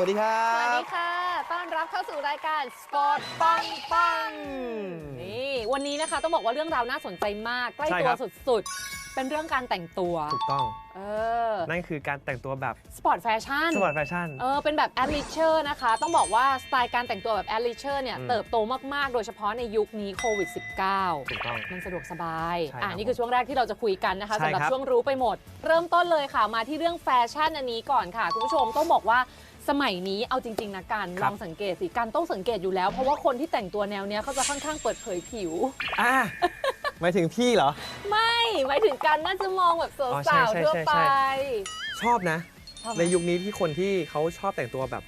วัสดีครัสวัสบ ดีค่ะ ต้อนรับเข้าสู่รายการ Sport ปังปัง นี่วันนี้นะคะต้องบอกว่าเรื่องราวน่าสนใจมาก ใกล้ใช่ตัควรับ สุดๆ เป็นเรื่องการแต่งตัว ถูกต้อง เออ นั่นคือการแต่งตัวแบบสปอร์ตแฟชั่น สปอร์ตแฟชั่น เออ เป็นแบบแอดลิเชอร์นะคะ ต้องบอกว่าสไตล์การแต่งตัวแบบแอดลิเชอร์เนี่ยอืม เติบโตมากๆ โดยเฉพาะในยุคนี้โควิด -19 ถูกต้อง มันสะดวกสบาย ใช่อ่าครับนี่คือช่วงแรกที่เราจะคุยกันนะคะใช่สำหรับครับ ช่วงรู้ไปหมด เริ่มต้นเลยค่ะมาที่เรื่องแฟชั่นอันนี้ก่อนค่ะ คุณผู้ชมต้องบอกว่า สมัยนี้เอาจริง ๆนะกันคลรับ องสังเกตสิการต้องสังเกตอยู่แล้ว เพราะว่าคนที่แต่งตัวแนวเนี้ยเขาจะค่อนข้างเปิดเผยผิว อ่าหมายถึงพี่เหรอ ไม่หมายถึงการน่าจะมองแบบสอ๋อใช่าวใช่ๆทั่วใช่ไป ใช่ ชอบนะชอบไหมในยุคนี้ที่คนที่เขาชอบแต่งตัวแบบ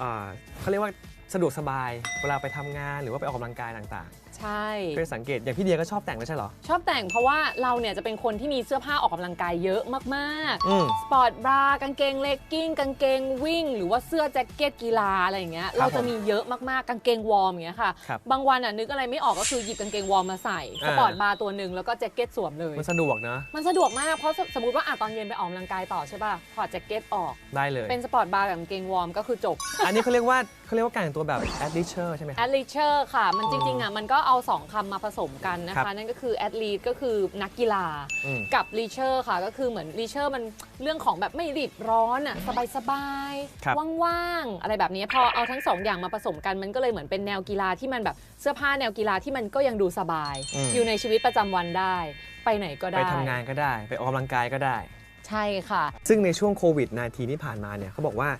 อ่าเขาเรียกว่า สะดวกสบายเวลาไปทำงานหรือว่าไปออกกำลังกายต่างใช่ ๆเคยสังเกตอย่างพี่เดียก็ชอบแต่งไม่ใช่เหรอ ชอบแต่งเพราะว่าเราเนี่ยจะเป็นคนที่มีเสื้อผ้าออกกำลังกายเยอะมากอืม ๆ สปอร์ตบรากางเกงเลกกิ้งกางเกงวิ่ง หรือว่าเสื้อแจ็คเก็ตกีฬาอะไรอย่างเงี้ยครับเราจะมีเยอะมากๆกางเกงวอร์มอย่างเงี้ยค่ะครับบางวันอะนึกอะไรไม่ออกก็คือหยิบกางเกงวอร์มมาใส่สอ่าปอร์ตบาร์ตัวหนึ่งแล้วก็แจ็คเก็ตสวมเลย มันสะดวกนะมันสะดวกมากเพราะสมมติว่าอะตอนเย็นไปออกกำลังกายต่อใช่ป่ะถอดแจ็คเก็ตออก ได้เลย เป็นสปอร์ตบาร์กับกางเกงวอร์มก็คือจบ อันนี้เขาเรียกว่าเขาเรียกว่าการแต่งตัวแบบ adventure ใช่ไหมคแอรับดลิเชอร์ค่ะ มันจริงๆอะมันก็เอา 2คำมาผสมกันนะครัคะ บนั่นก็คือแอดลีก็คือนักกีฬา อืม กับลีเชอร์ค่ะ ก็คือเหมือนลีเชอร์มันเรื่องของแบบไม่รีบร้อนอะสบายครับ ๆ ว่างๆ อะไรแบบนี้พอเอาทั้งสองอย่างมาผสมกันมันก็เลยเหมือนเป็นแนวกีฬาที่มันแบบเสื้อผ้าแนวกีฬาที่มันก็ยังดูสบาย อืม อยู่ในชีวิตประจำวันได้ ไปไหนก็ไปได้ทำงานก็ได้ ไปออกกำลังกายก็ได้ ใช่ค่ะ ซึ่งในช่วงโควิด -19 ที่ผ่านมาเนี่ยเขาบอกว่า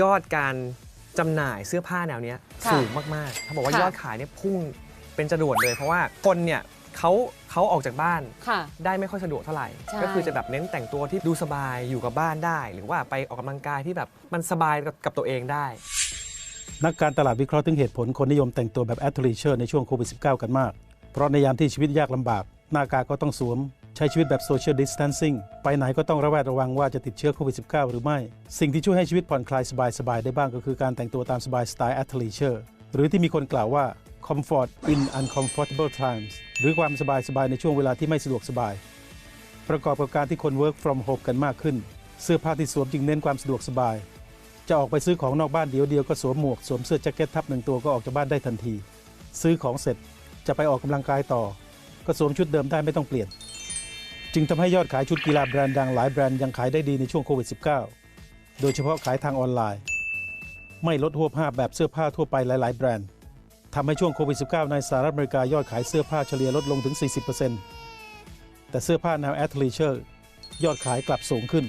ยอดการ จำหน่ายเสื้อผ้าแนวเนี้ยค่ะสูงมากๆเขาบอกว่าค่ะ ยอดขายเนี่ยพุ่งเป็นจรวดเลย เพราะว่าคนเนี่ยเขาเขาออกจากบ้านค่ะ ได้ไม่ค่อยสะดวกเท่าไหร่ ใช่ ก็คือจะแบบเน้นแต่งตัวที่ดูสบายอยู่กับบ้านได้ หรือว่าไปออกกำลังกายที่แบบมันสบายกับกับตัวเองได้ นักการตลาดวิเคราะห์ถึงเหตุผลคนนิยมแต่งตัวแบบแอ t เลเชอร์ในช่วงโควิด -19 กันมาก เพราะในยามที่ชีวิตยากลำบาก หน้ากากก็ต้องสวม ใช้ชีวิตแบบโซเชียลดิส a ทนซิ่งไปไหนก็ต้องระแวดระวังว่าจะติดเชื้อโควิด -19 หรือไม่ สิ่งที่ช่วยให้ชีวิตผ่อนคลายสบายๆ ได้บ้างก็คือการแต่งตัวตามสบายสไตล์แอ t เลเชอร์หรือที่มีคนกล่าวว่า comfort in uncomfortable times หรือความสบายๆ ในช่วงเวลาที่ไม่สะดวกสบาย ประกอบกับการที่คน work from home กันมากขึ้น เสื้อผ้าที่สวมจึงเน้นความสะดวกสบาย จะออกไปซื้อของนอกบ้านเดียวเดียวก็สวมหมวกสวมเสื้อแจ็คเก็ตทับหนึ่งตัวก็ออกจากบ้านได้ทันที ซื้อของเสร็จจะไปออกกำลังกายต่อ ก็สวมชุดเดิมได้ไม่ต้องเปลี่ยน จึงทำให้ยอดขายชุดกีฬาแบรนด์ดังหลายแบรนด์ยังขายได้ดีในช่วงโควิด -19 โดยเฉพาะขายทางออนไลน์ ไม่ลดหัวภาพแบบเสื้อผ้าทั่วไปหลาย ๆ แบรนด์ทำให้ช่วงโควิด -19 ในสหรัฐอเมริกายอดขายเสื้อผ้าเฉลี่ยลดลงถึง 40%แต่เสื้อผ้าแนวแอ t เลเชอร์ยอดขายกลับสูงขึ้น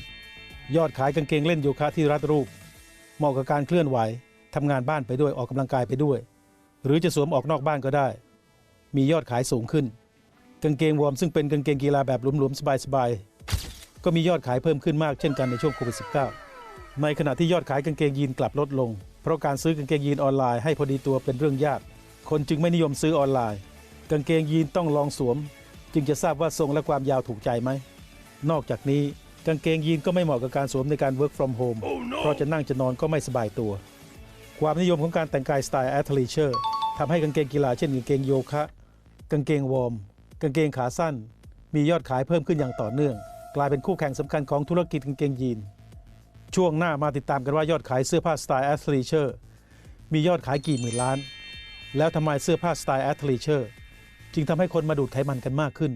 ยอดขายกางเกงเล่นโยคะที่รัดรูป เหมาะกับการเคลื่อนไหวทำงานบ้านไปด้วยออกกำลังกายไปด้วย หรือจะสวมออกนอกบ้านก็ได้ มียอดขายสูงขึ้น กางเกงวอร์มซึ่งเป็นกางเกงกีฬาแบบหลวมๆสบายๆ ก็มียอดขายเพิ่มขึ้นมากเช่นกันในช่วงโควิด -19 ในขณะที่ยอดขายกางเกงยีนกลับลดลง เพราะการซื้อกางเกงยีนออนไลน์ให้พอดีตัวเป็นเรื่องยาก คนจึงไม่นิยมซื้อออนไลน์ กางเกงยีนต้องลองสวม จึงจะทราบว่าทรงและความยาวถูกใจไหม นอกจากนี้กางเกงยีนก็ไม่เหมาะกับการสวมในการ work from home เพราะจะนั่งจะนอนก็ไม่สบายตัว ความนิยมของการแต่งกายสไตล์แอ t เลเชอร์ทำให้กางเกงกีฬาเช่นกางเกงโยคะ กางเกงวอร์ม กางเกงขาสั้น มียอดขายเพิ่มขึ้นอย่างต่อเนื่อง กลายเป็นคู่แข่งสำคัญของธุรกิจกางเกงยีน ช่วงหน้ามาติดตามกันว่ายอดขายเสื้อผ้าสไตล์แอสเลเชอร์มียอดขายกี่หมื่นล้าน แล้วทำไมเสื้อผ้าสไตล์แอสเลเชอร์จึงทำให้คนมาดูดไขมันกันมากขึ้น